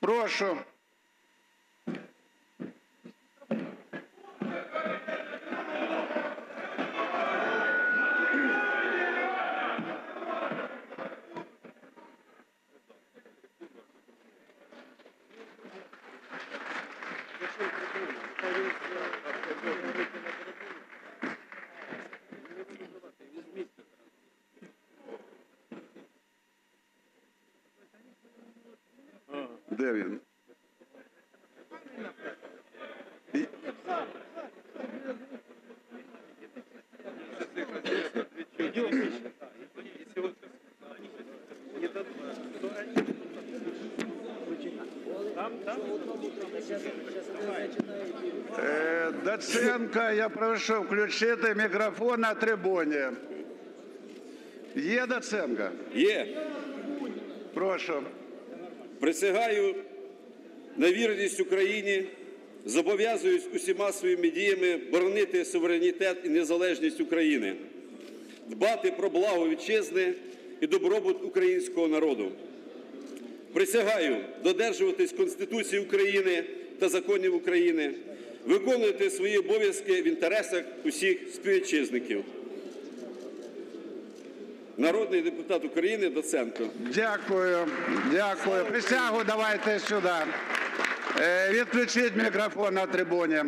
Прошу. Де він? І- Е, Доценко, я прошу включити мікрофон на трибуні. Є Доценко? Є. Прошу. Присягаю на вірність Україні, зобов'язуюсь усіма своїми діями боронити суверенітет і незалежність України, дбати про благо вітчизни і добробут українського народу. Присягаю додержуватись Конституції України та законів України, виконувати свої обов'язки в інтересах усіх співвітчизників. Народний депутат України Доценко. Дякую, дякую. Присягу давайте сюди. Е, Відключіть мікрофон на трибуні.